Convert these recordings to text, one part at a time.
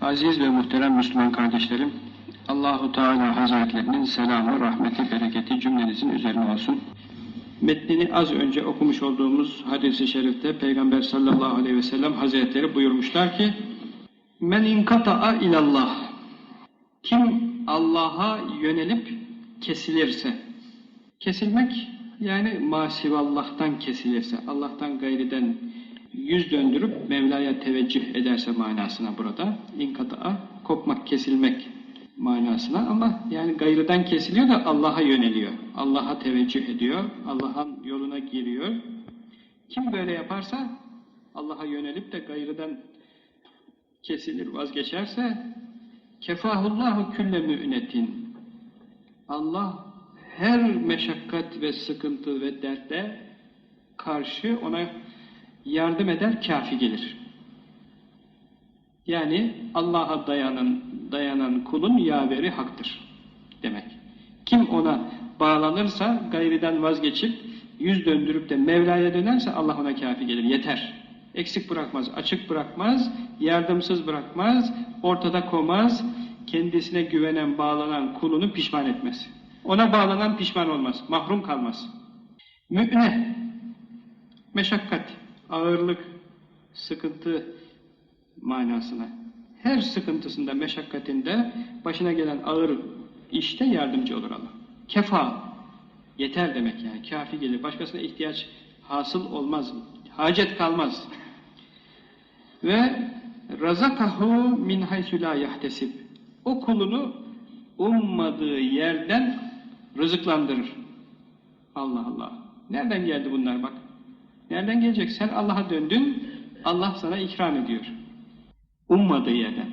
Aziz ve muhterem Müslüman kardeşlerim, Allahu Teala Hazretlerinin selamı, rahmeti, bereketi cümlenizin üzerine olsun. Metnini az önce okumuş olduğumuz hadis-i şerifte Peygamber sallallahu aleyhi ve sellem Hazretleri buyurmuşlar ki Men inkata'a ilallah Kim Allah'a yönelip kesilirse Kesilmek yani masivallah'tan kesilirse, Allah'tan gayriden yüz döndürüp Mevla'ya teveccüh ederse manasına burada. İnkata'a kopmak, kesilmek manasına ama yani gayrıdan kesiliyor da Allah'a yöneliyor. Allah'a teveccüh ediyor, Allah'ın yoluna giriyor. Kim böyle yaparsa Allah'a yönelip de gayrıdan kesilir, vazgeçerse kefahullahu külle mü'netin Allah her meşakkat ve sıkıntı ve dertte karşı ona yardım eder, kafi gelir. Yani Allah'a dayanan, dayanan kulun yaveri haktır demek. Kim ona bağlanırsa, gayriden vazgeçip, yüz döndürüp de Mevla'ya dönerse Allah ona kafi gelir, yeter. Eksik bırakmaz, açık bırakmaz, yardımsız bırakmaz, ortada komaz, kendisine güvenen, bağlanan kulunu pişman etmez. Ona bağlanan pişman olmaz, mahrum kalmaz. Mü'ne, meşakkat, ağırlık, sıkıntı manasına. Her sıkıntısında, meşakkatinde, başına gelen ağır işte yardımcı olur Allah. Kefa, yeter demek yani, kafi gelir. Başkasına ihtiyaç hasıl olmaz, hacet kalmaz. Ve razakahu min haysu yahtesib. O kulunu ummadığı yerden rızıklandırır. Allah Allah. Nereden geldi bunlar bak. Nereden gelecek? Sen Allah'a döndün, Allah sana ikram ediyor. Ummadığı yerden.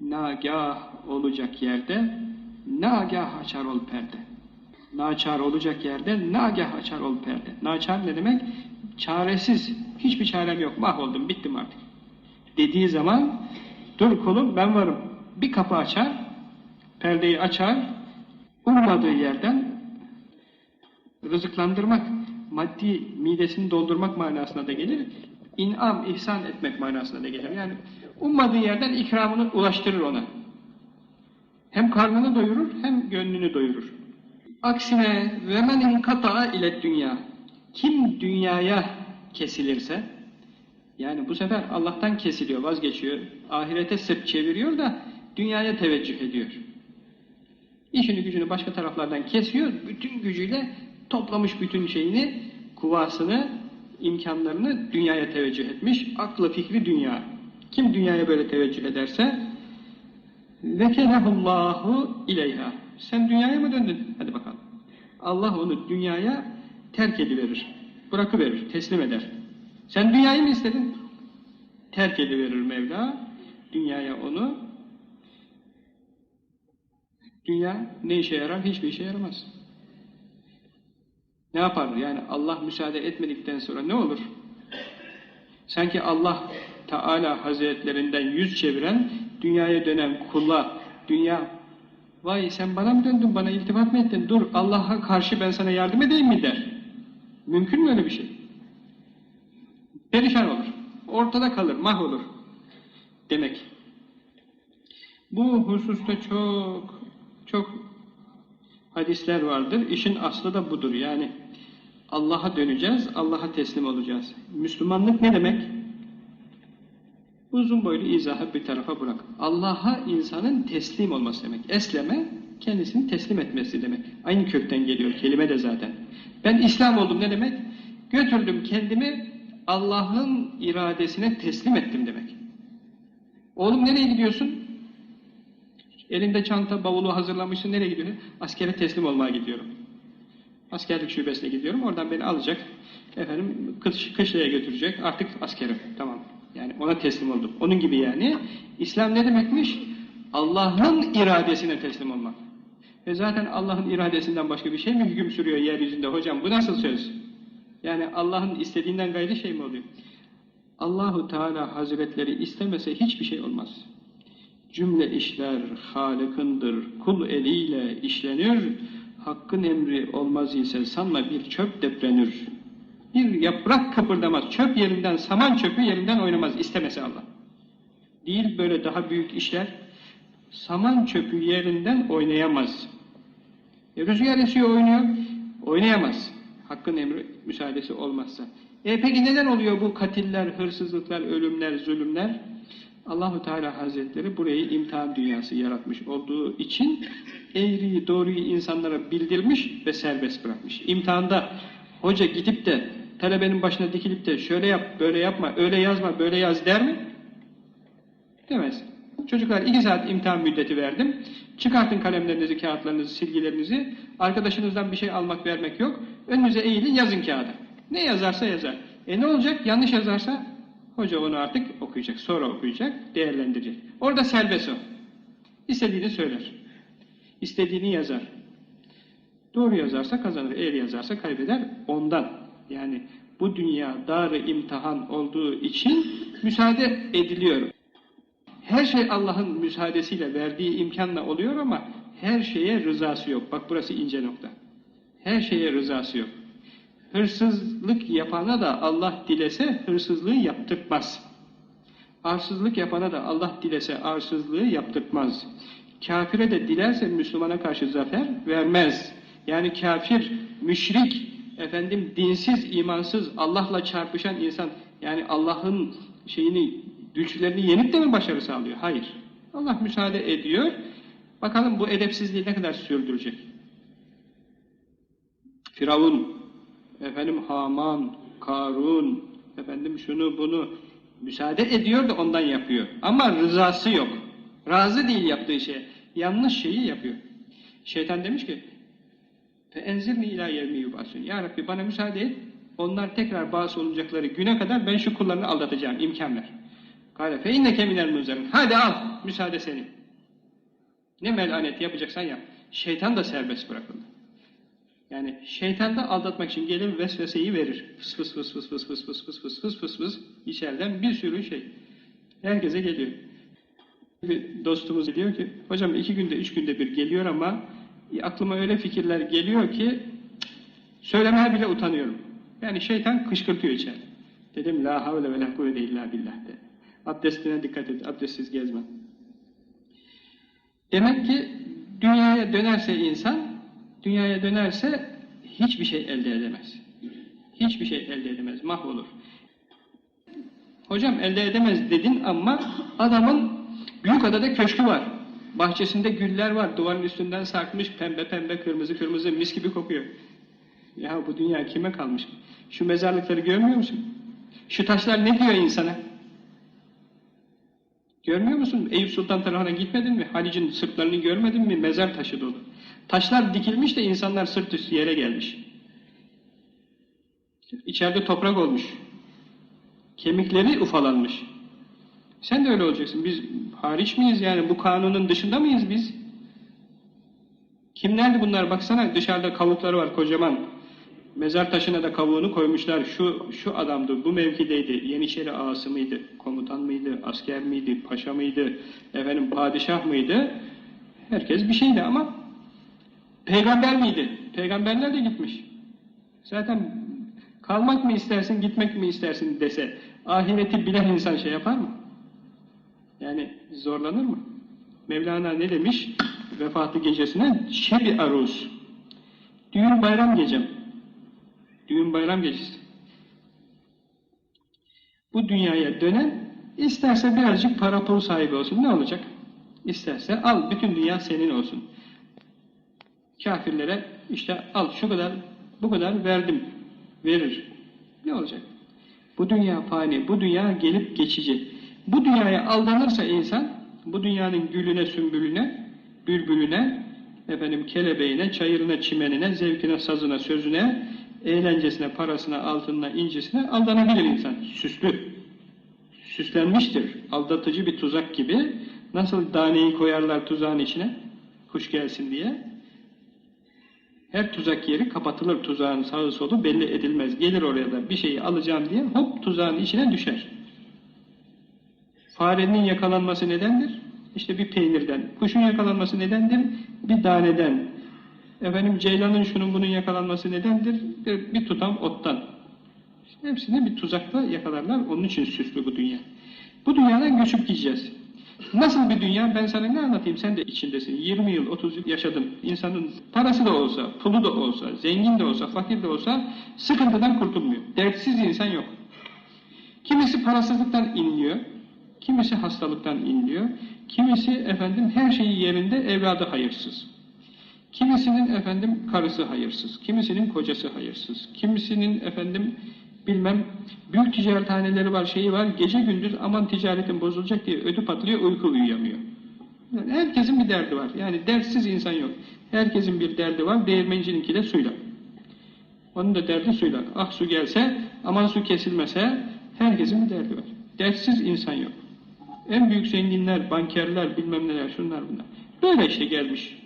Nagah olacak yerde, nagah açar ol perde. Naçar olacak yerde, nagah açar ol perde. Naçar ne demek? Çaresiz. Hiçbir çarem yok. Mahvoldum, bittim artık. Dediği zaman, dur kulum ben varım. Bir kapı açar, perdeyi açar, ummadığı yerden rızıklandırmak, maddi midesini doldurmak manasına da gelir. İnam, ihsan etmek manasına da gelir. Yani ummadığı yerden ikramını ulaştırır ona. Hem karnını doyurur hem gönlünü doyurur. Aksine ve men inkata'a ile dünya. Kim dünyaya kesilirse yani bu sefer Allah'tan kesiliyor, vazgeçiyor. Ahirete sırt çeviriyor da dünyaya teveccüh ediyor. İşini gücünü başka taraflardan kesiyor, bütün gücüyle toplamış bütün şeyini, kuvasını, imkanlarını dünyaya teveccüh etmiş. Aklı fikri dünya. Kim dünyaya böyle teveccüh ederse vekelehullahu ileyha. Sen dünyaya mı döndün? Hadi bakalım. Allah onu dünyaya terk ediverir. Bırakıverir, teslim eder. Sen dünyayı mı istedin? Terk ediverir Mevla. Dünyaya onu Dünya ne işe yarar? Hiçbir işe yaramaz. Ne yapar? Yani Allah müsaade etmedikten sonra ne olur? Sanki Allah Teala Hazretlerinden yüz çeviren, dünyaya dönen kula, dünya, vay sen bana mı döndün, bana iltifat mı ettin, dur Allah'a karşı ben sana yardım edeyim mi der. Mümkün mü öyle bir şey? Perişan olur. Ortada kalır, mahvolur. Demek. Bu hususta çok çok hadisler vardır. İşin aslı da budur. Yani Allah'a döneceğiz, Allah'a teslim olacağız. Müslümanlık ne demek? Uzun boylu izahı bir tarafa bırak. Allah'a insanın teslim olması demek. Esleme, kendisini teslim etmesi demek. Aynı kökten geliyor, kelime de zaten. Ben İslam oldum ne demek? Götürdüm kendimi Allah'ın iradesine teslim ettim demek. Oğlum nereye gidiyorsun? Elinde çanta, bavulu hazırlamışsın. Nereye gidiyorsun? Askere teslim olmaya gidiyorum. Askerlik şubesine gidiyorum. Oradan beni alacak. Efendim kış, kışlaya götürecek. Artık askerim. Tamam. Yani ona teslim oldum. Onun gibi yani. İslam ne demekmiş? Allah'ın iradesine teslim olmak. E zaten Allah'ın iradesinden başka bir şey mi hüküm sürüyor yeryüzünde hocam? Bu nasıl söz? Yani Allah'ın istediğinden gayrı şey mi oluyor? Allahu Teala Hazretleri istemese hiçbir şey olmaz. Cümle işler Halık'ındır, kul eliyle işlenir, Hakkın emri olmaz ise sanma bir çöp deprenir. Bir yaprak kıpırdamaz, çöp yerinden, saman çöpü yerinden oynamaz istemese Allah. Değil böyle daha büyük işler. Saman çöpü yerinden oynayamaz. E, rüzgar esiyor oynuyor, oynayamaz. Hakkın emri müsaadesi olmazsa. E peki neden oluyor bu katiller, hırsızlıklar, ölümler, zulümler? Allahu Teala Hazretleri burayı imtihan dünyası yaratmış olduğu için eğriyi doğruyu insanlara bildirmiş ve serbest bırakmış. İmtihanda hoca gidip de talebenin başına dikilip de şöyle yap, böyle yapma, öyle yazma, böyle yaz der mi? Demez. Çocuklar iki saat imtihan müddeti verdim. Çıkartın kalemlerinizi, kağıtlarınızı, silgilerinizi. Arkadaşınızdan bir şey almak, vermek yok. Önünüze eğilin, yazın kağıda. Ne yazarsa yazar. E ne olacak? Yanlış yazarsa hoca onu artık okuyacak. Sonra okuyacak, değerlendirecek. Orada serbest o. İstediğini söyler. İstediğini yazar. Doğru yazarsa kazanır, eğer yazarsa kaybeder. Ondan. Yani bu dünya dar imtihan olduğu için müsaade ediliyor. Her şey Allah'ın müsaadesiyle verdiği imkanla oluyor ama her şeye rızası yok. Bak burası ince nokta. Her şeye rızası yok. Hırsızlık yapana da Allah dilese hırsızlığı yaptırtmaz. Arsızlık yapana da Allah dilese arsızlığı yaptırtmaz. Kafire de dilerse Müslümana karşı zafer vermez. Yani kafir, müşrik, efendim dinsiz, imansız, Allah'la çarpışan insan, yani Allah'ın şeyini, güçlerini yenip de mi başarı sağlıyor? Hayır. Allah müsaade ediyor. Bakalım bu edepsizliği ne kadar sürdürecek? Firavun, efendim Haman, Karun, efendim şunu bunu müsaade ediyor da ondan yapıyor. Ama rızası yok. Razı değil yaptığı şeye. Yanlış şeyi yapıyor. Şeytan demiş ki فَاَنْزِرْنِ اِلٰى يَوْمِ يُبَاسُونَ Ya Rabbi bana müsaade et. Onlar tekrar bağısı olacakları güne kadar ben şu kullarını aldatacağım. imkan ver. Kale فَاِنَّكَ مِنَ الْمُنْزَرِينَ Hadi al. Müsaade senin. Ne melanet yapacaksan yap. Şeytan da serbest bırakıldı. Yani şeytan da aldatmak için gelir vesveseyi verir. Fıs fıs fıs fıs fıs fıs fıs fıs fıs fıs fıs fıs içeriden bir sürü şey. Herkese geliyor. Bir dostumuz diyor ki, hocam iki günde, üç günde bir geliyor ama aklıma öyle fikirler geliyor ki söylemeye bile utanıyorum. Yani şeytan kışkırtıyor içeride. Dedim la havle ve la kuvvete illa billah de. Abdestine dikkat et, abdestsiz gezme. Demek ki dünyaya dönerse insan, dünyaya dönerse hiçbir şey elde edemez. Hiçbir şey elde edemez, mahvolur. Hocam elde edemez dedin ama adamın büyük adada köşkü var. Bahçesinde güller var, duvarın üstünden sarkmış pembe pembe, kırmızı kırmızı, mis gibi kokuyor. Ya bu dünya kime kalmış? Şu mezarlıkları görmüyor musun? Şu taşlar ne diyor insana? Görmüyor musun? Eyüp Sultan tarafına gitmedin mi? Halic'in sırtlarını görmedin mi? Mezar taşı dolu. Taşlar dikilmiş de insanlar sırt üstü yere gelmiş. İçeride toprak olmuş. Kemikleri ufalanmış. Sen de öyle olacaksın. Biz hariç miyiz yani? Bu kanunun dışında mıyız biz? Kimlerdi bunlar? Baksana dışarıda kavukları var kocaman. Mezar taşına da kavuğunu koymuşlar. Şu şu adamdı, bu mevkideydi. Yeniçeri ağası mıydı? Komutan mıydı? Asker miydi? Paşa mıydı? Efendim padişah mıydı? Herkes bir şeydi ama peygamber miydi? Peygamberler de gitmiş. Zaten kalmak mı istersin, gitmek mi istersin dese ahireti bilen insan şey yapar mı? Yani zorlanır mı? Mevlana ne demiş? Vefatı gecesine şebi aruz. Düğün bayram gecem. Düğün bayram gecesi. Bu dünyaya dönen isterse birazcık para pul sahibi olsun. Ne olacak? İsterse al bütün dünya senin olsun. Kafirlere işte al şu kadar bu kadar verdim. Verir. Ne olacak? Bu dünya fani, bu dünya gelip geçici. Bu dünyaya aldanırsa insan, bu dünyanın gülüne, sümbülüne, bülbülüne, efendim kelebeğine, çayırına, çimenine, zevkine, sazına, sözüne, eğlencesine, parasına, altınına, incisine aldanabilir insan. Süslü. Süslenmiştir. Aldatıcı bir tuzak gibi. Nasıl daneyi koyarlar tuzağın içine? Kuş gelsin diye. Her tuzak yeri kapatılır. Tuzağın sağı solu belli edilmez. Gelir oraya da bir şeyi alacağım diye hop tuzağın içine düşer. Farenin yakalanması nedendir? İşte bir peynirden. Kuşun yakalanması nedendir? Bir taneden. Efendim ceylanın şunun bunun yakalanması nedendir? Bir, bir tutam ottan. İşte hepsini bir tuzakla yakalarlar. Onun için süslü bu dünya. Bu dünyadan göçüp gideceğiz. Nasıl bir dünya ben sana ne anlatayım sen de içindesin. 20 yıl 30 yıl yaşadın. İnsanın parası da olsa, pulu da olsa, zengin de olsa, fakir de olsa sıkıntıdan kurtulmuyor. Dertsiz insan yok. Kimisi parasızlıktan inliyor, kimisi hastalıktan inliyor, kimisi efendim her şeyi yerinde evladı hayırsız. Kimisinin efendim karısı hayırsız, kimisinin kocası hayırsız, kimisinin efendim bilmem büyük ticarethaneleri var, şeyi var, gece gündüz aman ticaretin bozulacak diye ödü patlıyor, uyku uyuyamıyor. Yani herkesin bir derdi var. Yani dertsiz insan yok. Herkesin bir derdi var, değirmencininki de suyla. Onun da derdi suyla. Ah su gelse, aman su kesilmese, herkesin bir derdi var. Dertsiz insan yok. En büyük zenginler, bankerler, bilmem neler, şunlar bunlar. Böyle işte gelmiş.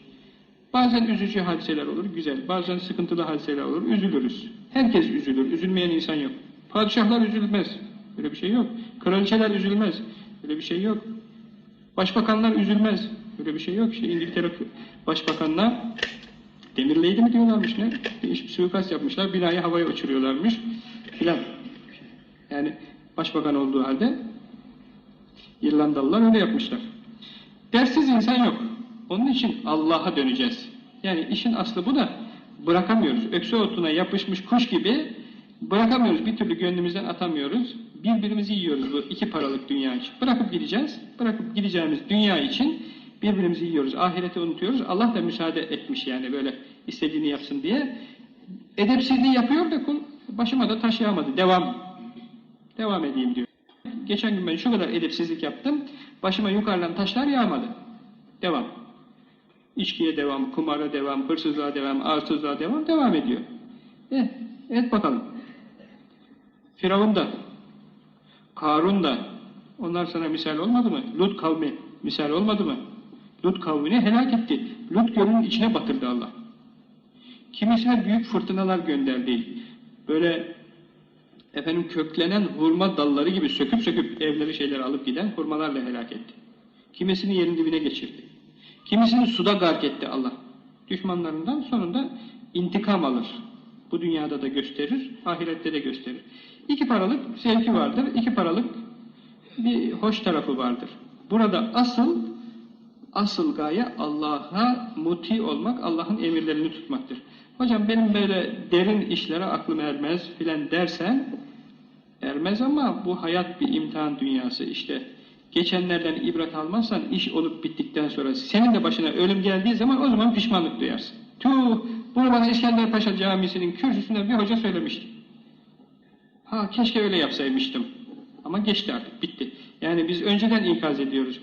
Bazen üzücü hadiseler olur, güzel. Bazen sıkıntılı hadiseler olur, üzülürüz. Herkes üzülür, üzülmeyen insan yok. Padişahlar üzülmez, öyle bir şey yok. Kraliçeler üzülmez, öyle bir şey yok. Başbakanlar üzülmez, öyle bir şey yok. İşte İngiltere başbakanına demirleydi mi diyorlarmış ne? Bir suikast yapmışlar, binayı havaya uçuruyorlarmış filan. Yani başbakan olduğu halde İrlandalılar öyle yapmışlar. Dersiz insan yok. Onun için Allah'a döneceğiz. Yani işin aslı bu da bırakamıyoruz. Öksü otuna yapışmış kuş gibi bırakamıyoruz. Bir türlü gönlümüzden atamıyoruz. Birbirimizi yiyoruz bu iki paralık dünya için. Bırakıp gideceğiz. Bırakıp gideceğimiz dünya için birbirimizi yiyoruz. Ahireti unutuyoruz. Allah da müsaade etmiş yani böyle istediğini yapsın diye. Edepsizliği yapıyor da kul başıma da taş yağmadı. Devam. Devam edeyim diyor. Geçen gün ben şu kadar edepsizlik yaptım. Başıma yukarıdan taşlar yağmadı. Devam. İçkiye devam, kumara devam, hırsızlığa devam, arsızlığa devam, devam ediyor. Eh, et bakalım. Firavun da, Karun da, onlar sana misal olmadı mı? Lut kavmi misal olmadı mı? Lut kavmini helak etti. Lut gölünün içine batırdı Allah. Kimisine büyük fırtınalar gönderdi. Böyle efendim köklenen hurma dalları gibi söküp söküp evleri şeyleri alıp giden hurmalarla helak etti. Kimisini yerin dibine geçirdi. Kimisini suda gark etti Allah. Düşmanlarından sonunda intikam alır. Bu dünyada da gösterir, ahirette de gösterir. İki paralık sevki vardır, iki paralık bir hoş tarafı vardır. Burada asıl asıl gaye Allah'a muti olmak, Allah'ın emirlerini tutmaktır. Hocam benim böyle derin işlere aklım ermez filan dersen ermez ama bu hayat bir imtihan dünyası işte. Geçenlerden ibret almazsan iş olup bittikten sonra senin de başına ölüm geldiği zaman o zaman pişmanlık duyarsın. Tuh! Bunu bana İskender Paşa Camisi'nin kürsüsünde bir hoca söylemişti. Ha keşke öyle yapsaymıştım. Ama geçti artık, bitti. Yani biz önceden ikaz ediyoruz.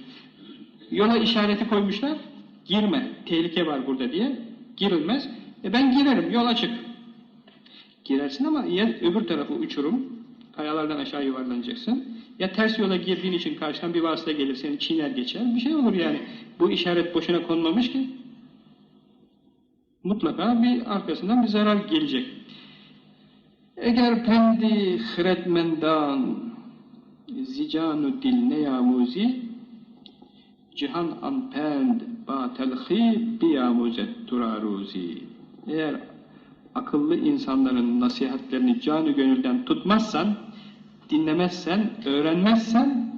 Yola işareti koymuşlar, girme, tehlike var burada diye. Girilmez. E ben girerim, yol açık. Girersin ama ya öbür tarafı uçurum, kayalardan aşağı yuvarlanacaksın. Ya ters yola girdiğin için karşıdan bir vasıta gelir, seni çiğner geçer. Bir şey olur yani. Bu işaret boşuna konmamış ki. Mutlaka bir arkasından bir zarar gelecek. Eğer pendi hretmendan zicanu dil neyamuzi cihan an pend ba telhi biyamuzet turaruzi eğer akıllı insanların nasihatlerini canı gönülden tutmazsan dinlemezsen, öğrenmezsen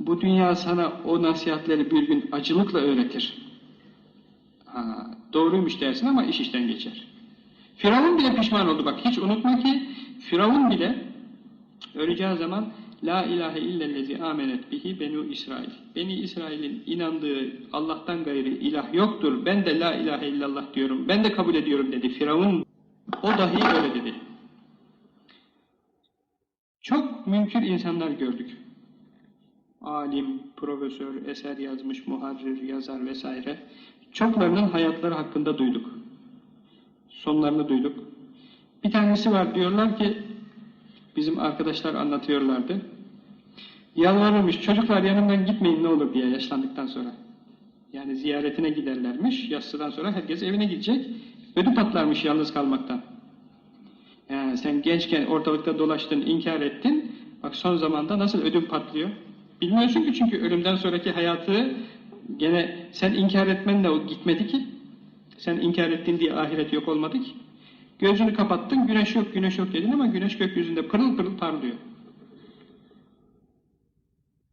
bu dünya sana o nasihatleri bir gün acılıkla öğretir. Ha, doğruymuş dersin ama iş işten geçer. Firavun bile pişman oldu bak hiç unutma ki Firavun bile öleceği zaman La ilahe illellezi amenet bihi benu İsrail. Beni İsrail'in inandığı Allah'tan gayri ilah yoktur. Ben de la ilahe illallah diyorum. Ben de kabul ediyorum dedi. Firavun o dahi öyle dedi. Çok mümkün insanlar gördük. Alim, profesör, eser yazmış, muharrir, yazar vesaire. Çoklarının hayatları hakkında duyduk. Sonlarını duyduk. Bir tanesi var diyorlar ki, bizim arkadaşlar anlatıyorlardı. Yalvarırmış, çocuklar yanımdan gitmeyin ne olur diye yaşlandıktan sonra. Yani ziyaretine giderlermiş, yassıdan sonra herkes evine gidecek. Ödü patlarmış yalnız kalmaktan. Yani sen gençken ortalıkta dolaştın, inkar ettin. Bak son zamanda nasıl ödüm patlıyor. Bilmiyorsun ki çünkü ölümden sonraki hayatı gene sen inkar etmenle o gitmedi ki. Sen inkar ettin diye ahiret yok olmadı ki. Gözünü kapattın, güneş yok, güneş yok dedin ama güneş gökyüzünde pırıl pırıl parlıyor.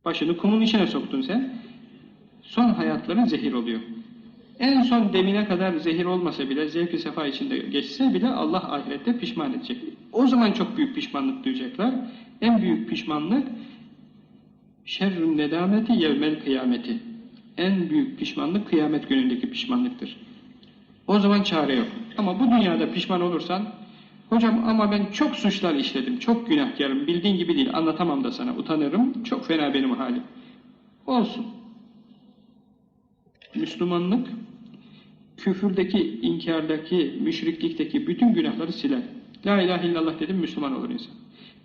Başını kumun içine soktun sen. Son hayatların zehir oluyor. En son demine kadar zehir olmasa bile, zevk-i sefa içinde geçse bile Allah ahirette pişman edecek. O zaman çok büyük pişmanlık duyacaklar. En büyük pişmanlık şerrün nedameti yevmel kıyameti. En büyük pişmanlık kıyamet günündeki pişmanlıktır. O zaman çare yok. Ama bu dünyada pişman olursan, hocam ama ben çok suçlar işledim, çok günahkarım, bildiğin gibi değil, anlatamam da sana, utanırım, çok fena benim halim. Olsun. Müslümanlık, küfürdeki, inkardaki, müşriklikteki bütün günahları siler. La ilahe illallah dedim Müslüman olur insan.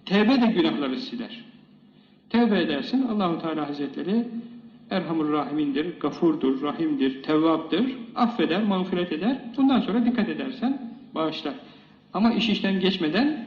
Tevbe de günahları siler. Tevbe edersin, Allahu Teala Hazretleri Erhamur Rahimindir, gafurdur, rahimdir, tevvaptır, affeder, mağfiret eder. Bundan sonra dikkat edersen bağışlar. Ama iş işten geçmeden